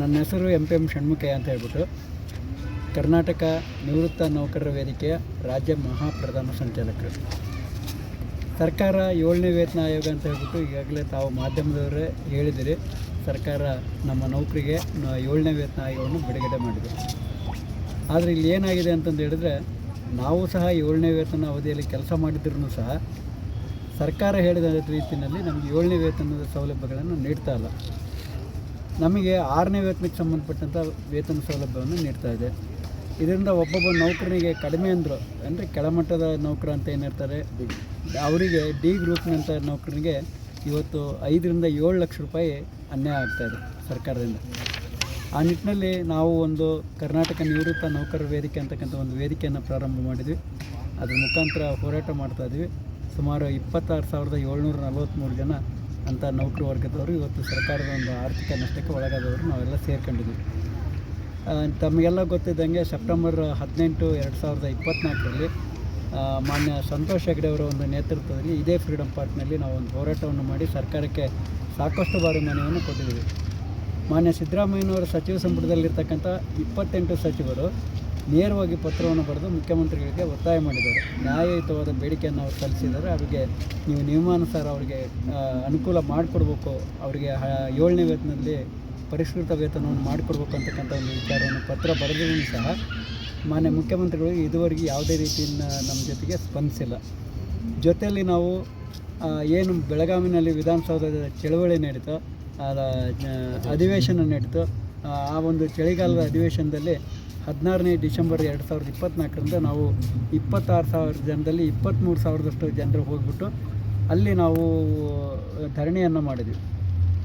ನನ್ನ ಹೆಸರು M P M Shanmukhayya ಅಂತ ಹೇಳ್ಬಿಟ್ಟು ಕರ್ನಾಟಕ ನಿವೃತ್ತ ನೌಕರರ ವೇದಿಕೆಯ ರಾಜ್ಯ ಮಹಾಪ್ರಧಾನ ಸಂಚಾಲಕರು. ಸರ್ಕಾರ ಏಳನೇ ವೇತನ ಆಯೋಗ ಅಂತ ಹೇಳ್ಬಿಟ್ಟು ಈಗಾಗಲೇ ತಾವು ಮಾಧ್ಯಮದವರೇ ಹೇಳಿದಿರಿ. ಸರ್ಕಾರ ನಮ್ಮ ನೌಕರಿಗೆ ಏಳನೇ ವೇತನ ಆಯೋಗವನ್ನು ಬಿಡುಗಡೆ ಮಾಡಿದೆ. ಆದರೆ ಇಲ್ಲಿ ಏನಾಗಿದೆ ಅಂತಂದು ಹೇಳಿದ್ರೆ ನಾವು ಸಹ ಏಳನೇ ವೇತನ ಅವಧಿಯಲ್ಲಿ ಕೆಲಸ ಮಾಡಿದ್ರೂ ಸಹ ಸರ್ಕಾರ ಹೇಳಿದ ರೀತಿಯಲ್ಲಿ ನಮಗೆ ಏಳನೇ ವೇತನದ ಸೌಲಭ್ಯಗಳನ್ನು ನೀಡ್ತಾ ಇಲ್ಲ. ನಮಗೆ ಆರನೇ ವೇತನಕ್ಕೆ ಸಂಬಂಧಪಟ್ಟಂಥ ವೇತನ ಸೌಲಭ್ಯವನ್ನು ನೀಡ್ತಾ ಇದೆ. ಇದರಿಂದ ಒಬ್ಬೊಬ್ಬ ನೌಕರನಿಗೆ ಕಡಿಮೆ ಅಂದರು, ಅಂದರೆ ಕೆಳಮಟ್ಟದ ನೌಕರ ಅಂತ ಏನಿರ್ತಾರೆ, ಅವರಿಗೆ ಡಿ ಗ್ರೂಪ್ನಂಥ ನೌಕರನಿಗೆ ಇವತ್ತು ಐದರಿಂದ ಏಳು ಲಕ್ಷ ರೂಪಾಯಿ ಅನ್ಯಾಯ ಆಗ್ತಾಯಿದೆ ಸರ್ಕಾರದಿಂದ. ಆ ನಿಟ್ಟಿನಲ್ಲಿ ನಾವು ಒಂದು ಕರ್ನಾಟಕ ನಿವೃತ್ತ ನೌಕರರ ವೇದಿಕೆ ಅಂತಕ್ಕಂಥ ಒಂದು ವೇದಿಕೆಯನ್ನು ಪ್ರಾರಂಭ ಮಾಡಿದ್ವಿ. ಅದ್ರ ಮುಖಾಂತರ ಹೋರಾಟ ಮಾಡ್ತಾ ಇದ್ವಿ. ಸುಮಾರು ಇಪ್ಪತ್ತಾರು ಸಾವಿರದ ಏಳ್ನೂರ ನಲವತ್ತ್ಮೂರು ಜನ ಅಂಥ ನೌಕರ ವರ್ಗದವರು, ಇವತ್ತು ಸರ್ಕಾರದ ಒಂದು ಆರ್ಥಿಕ ನಷ್ಟಕ್ಕೆ ಒಳಗಾದವರು ನಾವೆಲ್ಲ ಸೇರ್ಕೊಂಡಿದ್ವಿ. ತಮಗೆಲ್ಲ ಗೊತ್ತಿದ್ದಂಗೆ ಸೆಪ್ಟೆಂಬರ್ ಹದಿನೆಂಟು ಎರಡು ಸಾವಿರದ ಇಪ್ಪತ್ತ್ನಾಲ್ಕರಲ್ಲಿ ಮಾನ್ಯ ಸಂತೋಷ್ ಹೆಗ್ಡೆ ಅವರ ಒಂದು ನೇತೃತ್ವದಲ್ಲಿ ಇದೇ ಫ್ರೀಡಮ್ ಪಾರ್ಕ್ನಲ್ಲಿ ನಾವು ಒಂದು ಹೋರಾಟವನ್ನು ಮಾಡಿ ಸರ್ಕಾರಕ್ಕೆ ಸಾಕಷ್ಟು ಬಾರಿ ಮನವಿಯನ್ನು ಕೊಟ್ಟಿದ್ದೀವಿ. ಮಾನ್ಯ ಸಿದ್ದರಾಮಯ್ಯನವರ ಸಚಿವ ಸಂಪುಟದಲ್ಲಿರ್ತಕ್ಕಂಥ ಇಪ್ಪತ್ತೆಂಟು ಸಚಿವರು ನೇರವಾಗಿ ಪತ್ರವನ್ನು ಬರೆದು ಮುಖ್ಯಮಂತ್ರಿಗಳಿಗೆ ಒತ್ತಾಯ ಮಾಡಿದ್ದಾರೆ. ನ್ಯಾಯಯುತವಾದ ಬೇಡಿಕೆಯನ್ನು ಅವರು ಸಲ್ಲಿಸಿದ್ದಾರೆ. ಅವರಿಗೆ ನೀವು ನಿಯಮಾನುಸಾರ ಅವರಿಗೆ ಅನುಕೂಲ ಮಾಡಿಕೊಡ್ಬೇಕು. ಅವರಿಗೆ ಏಳನೇ ವೇತನದಲ್ಲಿ ಪರಿಷ್ಕೃತ ವೇತನವನ್ನು ಮಾಡಿಕೊಡ್ಬೇಕು ಅಂತಕ್ಕಂಥ ಒಂದು ವಿಚಾರವನ್ನು ಪತ್ರ ಬರೆದರೂ ಸಹ ಮಾನ್ಯ ಮುಖ್ಯಮಂತ್ರಿಗಳು ಇದುವರೆಗೆ ಯಾವುದೇ ರೀತಿಯಿಂದ ನಮ್ಮ ಜೊತೆಗೆ ಸ್ಪಂದಿಸಿಲ್ಲ. ಜೊತೆಯಲ್ಲಿ ನಾವು ಏನು ಬೆಳಗಾವಿನಲ್ಲಿ ವಿಧಾನಸೌಧದ ಚಳವಳಿ ನಡೀತೋ ಅಧಿವೇಶನ ನಡೀತು ಆ ಒಂದು ಚಳಿಗಾಲದ ಅಧಿವೇಶನದಲ್ಲಿ ಹದಿನಾರನೇ ಡಿಸೆಂಬರ್ ಎರಡು ಸಾವಿರದ ಇಪ್ಪತ್ತ್ನಾಲ್ಕರಿಂದ ನಾವು ಇಪ್ಪತ್ತಾರು ಸಾವಿರ ಜನದಲ್ಲಿ ಇಪ್ಪತ್ತ್ಮೂರು ಸಾವಿರದಷ್ಟು ಜನರು ಹೋಗ್ಬಿಟ್ಟು ಅಲ್ಲಿ ನಾವು ಧರಣಿಯನ್ನು ಮಾಡಿದ್ವಿ.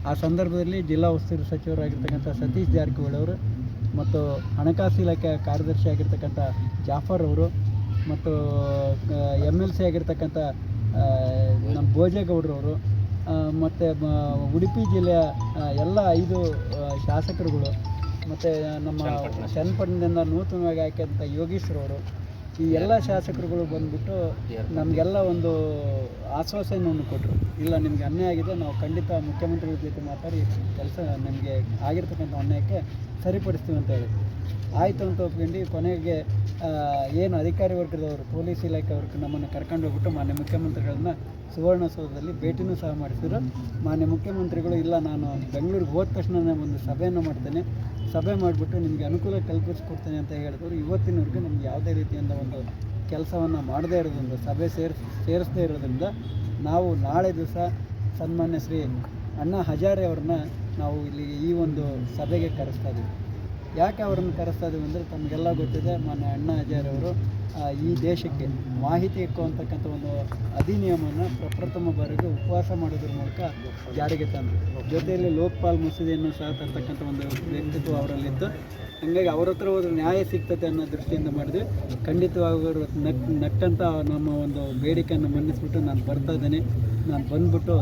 ಆ ಸಂದರ್ಭದಲ್ಲಿ ಜಿಲ್ಲಾ ಉಸ್ತುವಾರಿ ಸಚಿವರಾಗಿರ್ತಕ್ಕಂಥ ಸತೀಶ್ ಜಾರಕಿಹೊಳಿ ಅವರು ಮತ್ತು ಹಣಕಾಸು ಇಲಾಖೆ ಕಾರ್ಯದರ್ಶಿ ಆಗಿರ್ತಕ್ಕಂಥ ಜಾಫರ್ ಅವರು ಮತ್ತು ಎಂ ಎಲ್ ಸಿ ಆಗಿರ್ತಕ್ಕಂಥ ನಮ್ಮ ಭೋಜೇಗೌಡರವರು ಮತ್ತು ಉಡುಪಿ ಜಿಲ್ಲೆಯ ಎಲ್ಲ ಐದು ಶಾಸಕರುಗಳು ಮತ್ತು ನಮ್ಮ ಚನ್ನಪಟ್ಟಣದಿಂದ ನೂತನವಾಗಿ ಯೋಗೀಶ್ವರ ಅವರು ಈ ಎಲ್ಲ ಶಾಸಕರುಗಳು ಬಂದ್ಬಿಟ್ಟು ನಮಗೆಲ್ಲ ಒಂದು ಆಶ್ವಾಸನೆಯನ್ನು ಕೊಟ್ಟರು. ಇಲ್ಲ ನಿಮಗೆ ಅನ್ಯಾಯ ಆಗಿದೆ ನಾವು ಖಂಡಿತ ಮುಖ್ಯಮಂತ್ರಿಗಳ ಜೊತೆ ಮಾತಾಡಿ ಕೆಲಸ ನಮಗೆ ಆಗಿರ್ತಕ್ಕಂಥ ಅನ್ಯಾಯಕ್ಕೆ ಸರಿಪಡಿಸ್ತೀವಿ ಅಂತ ಹೇಳಿದ್ರು. ಆಯಿತು ಅಂತ ಒಪ್ಕೊಂಡು ಕೊನೆಗೆ ಏನು ಅಧಿಕಾರಿ ವರ್ಗದವರು, ಪೊಲೀಸ್ ಇಲಾಖೆ ಅವ್ರಿಗೆ ನಮ್ಮನ್ನು ಕರ್ಕೊಂಡು ಹೋಗ್ಬಿಟ್ಟು ಮಾನ್ಯ ಮುಖ್ಯಮಂತ್ರಿಗಳನ್ನ ಸುವರ್ಣಸೌಧದಲ್ಲಿ ಭೇಟಿನೂ ಸಹ ಮಾಡಿಸಿದ್ರು. ಮಾನ್ಯ ಮುಖ್ಯಮಂತ್ರಿಗಳು, ಇಲ್ಲ, ನಾನು ಬೆಂಗಳೂರಿಗೆ ಹೋದ ತಕ್ಷಣ ಒಂದು ಸಭೆಯನ್ನು ಮಾಡ್ತೇನೆ. ಸಭೆ ಮಾಡಿಬಿಟ್ಟು ನಿಮಗೆ ಅನುಕೂಲ ಕಲ್ಪಿಸ್ಕೊಡ್ತೇನೆ ಅಂತ ಹೇಳಿದ್ರು ಇವತ್ತಿನವರೆಗೂ ನಮ್ಗೆ ಯಾವುದೇ ರೀತಿಯಿಂದ ಒಂದು ಕೆಲಸವನ್ನು ಮಾಡದೇ ಇರೋದ್ರಿಂದ, ಸಭೆ ಸೇರಿಸ್, ಸೇರಿಸದೇ ಇರೋದ್ರಿಂದ ನಾವು ನಾಳೆ ದಿವಸ ಸನ್ಮಾನ್ಯ ಶ್ರೀ ಅಣ್ಣಾ ಹಜಾರೆ ಅವ್ರನ್ನ ನಾವು ಇಲ್ಲಿ ಈ ಒಂದು ಸಭೆಗೆ ಕರೆಸ್ತಾ ಇದ್ದೀವಿ. ಯಾಕೆ ಅವರನ್ನು ಕರೆಸ್ತಾ ಇದ್ದೀವಿ ಅಂದರೆ ತಮಗೆಲ್ಲ ಗೊತ್ತಿದೆ, ಮಾನ್ಯ ಅಣ್ಣ ಹಜಾರೆ ಅವರು ಈ ದೇಶಕ್ಕೆ ಮಾಹಿತಿ ಹಕ್ಕು ಅಂತಕ್ಕಂಥ ಒಂದು ಅಧಿನಿಯಮವನ್ನು ಪ್ರಪ್ರಥಮ ಬಾರಿಗೆ ಉಪವಾಸ ಮಾಡೋದ್ರ ಮೂಲಕ ಜಾರಿಗೆ ತಂದರು. ಜೊತೆಯಲ್ಲಿ ಲೋಕಪಾಲ್ ಮಸೂದೆಯನ್ನು ಸಹ ತರ್ತಕ್ಕಂಥ ಒಂದು ವ್ಯಕ್ತಿತ್ವ ಅವರಲ್ಲಿತ್ತು. ಹಾಗಾಗಿ ಅವ್ರ ಹತ್ರ ಹೋದ್ರೆ ನ್ಯಾಯ ಸಿಗ್ತದೆ ಅನ್ನೋ ದೃಷ್ಟಿಯಿಂದ ಮಾಡಿದ್ವಿ. ಖಂಡಿತವಾಗಿ ಅವರು ನಮ್ಮ ಒಂದು ಬೇಡಿಕೆಯನ್ನು ಮನ್ನಿಸ್ಬಿಟ್ಟು ನಾನು ಬರ್ತಾ ಇದ್ದೇನೆ. ನಾನು ಬಂದ್ಬಿಟ್ಟು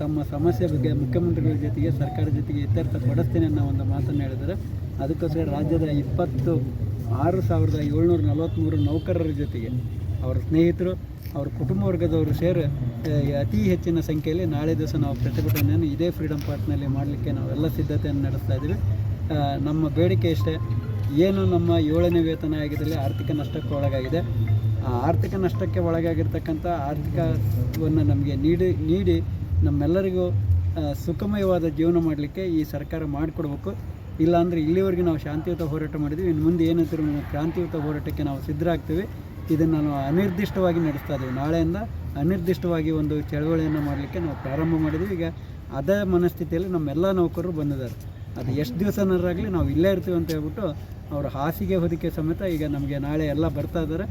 ತಮ್ಮ ಸಮಸ್ಯೆ ಬಗ್ಗೆ ಮುಖ್ಯಮಂತ್ರಿಗಳ ಜೊತೆಗೆ, ಸರ್ಕಾರದ ಜೊತೆಗೆ ಇತ್ಯರ್ಥ ಪಡಿಸ್ತೀನಿ ಅನ್ನೋ ಒಂದು ಮಾತನ್ನು ಹೇಳಿದ್ದಾರೆ. ಅದಕ್ಕೋಸ್ಕರ ರಾಜ್ಯದ ಇಪ್ಪತ್ತು ಆರು ಸಾವಿರದ ಏಳ್ನೂರ ನಲವತ್ತ್ಮೂರು ನೌಕರರ ಜೊತೆಗೆ ಅವರ ಸ್ನೇಹಿತರು, ಅವ್ರ ಕುಟುಂಬ ವರ್ಗದವರು ಸೇರಿ ಅತಿ ಹೆಚ್ಚಿನ ಸಂಖ್ಯೆಯಲ್ಲಿ ನಾಳೆ ದಿವಸ ನಾವು ಪ್ರತಿಭಟನೆಯನ್ನು ಇದೇ ಫ್ರೀಡಮ್ ಪಾರ್ಕ್ನಲ್ಲಿ ಮಾಡಲಿಕ್ಕೆ ನಾವೆಲ್ಲ ಸಿದ್ಧತೆಯನ್ನು ನಡೆಸ್ತಾ ಇದ್ದೀವಿ. ನಮ್ಮ ಬೇಡಿಕೆ ಇಷ್ಟೇ. ಏನು ನಮ್ಮ ಏಳನೇ ವೇತನ ಆಗಿದ್ದಲ್ಲಿ ಆರ್ಥಿಕ ನಷ್ಟಕ್ಕೆ ಒಳಗಾಗಿದೆ. ಆ ಆರ್ಥಿಕ ನಷ್ಟಕ್ಕೆ ಒಳಗಾಗಿರ್ತಕ್ಕಂಥ ಆರ್ಥಿಕವನ್ನು ನಮಗೆ ನೀಡಿ ನೀಡಿ ನಮ್ಮೆಲ್ಲರಿಗೂ ಸುಖಮಯವಾದ ಜೀವನ ಮಾಡಲಿಕ್ಕೆ ಈ ಸರ್ಕಾರ ಮಾಡಿಕೊಡ್ಬೇಕು. ಇಲ್ಲಾಂದರೆ ಇಲ್ಲಿವರೆಗೆ ನಾವು ಶಾಂತಿಯುತ ಹೋರಾಟ ಮಾಡಿದ್ವಿ. ಇನ್ನು ಮುಂದೆ ಏನಾದರೂ ಕ್ರಾಂತಿಯುತ ಹೋರಾಟಕ್ಕೆ ನಾವು ಸಿದ್ಧರಾಗ್ತೀವಿ. ಇದನ್ನು ನಾವು ಅನಿರ್ದಿಷ್ಟವಾಗಿ ನಡೆಸ್ತಾ ಇದ್ದೀವಿ. ನಾಳೆಯಿಂದ ಅನಿರ್ದಿಷ್ಟವಾಗಿ ಒಂದು ಚಳವಳಿಯನ್ನು ಮಾಡಲಿಕ್ಕೆ ನಾವು ಪ್ರಾರಂಭ ಮಾಡಿದ್ವಿ ಈಗ ಅದೇ ಮನಸ್ಥಿತಿಯಲ್ಲಿ ನಮ್ಮೆಲ್ಲ ನೌಕರರು ಬಂದಿದ್ದಾರೆ. ಅದು ಎಷ್ಟು ದಿವಸನಾರಾಗಲಿ ನಾವು ಇಲ್ಲೇ ಇರ್ತೀವಿ ಅಂತ ಹೇಳ್ಬಿಟ್ಟು ಅವರು ಹಾಸಿಗೆ ಹೊದಿಕೆ ಸಮೇತ ಈಗ ನಮಗೆ ನಾಳೆ ಎಲ್ಲ ಬರ್ತಾ ಇದ್ದಾರೆ.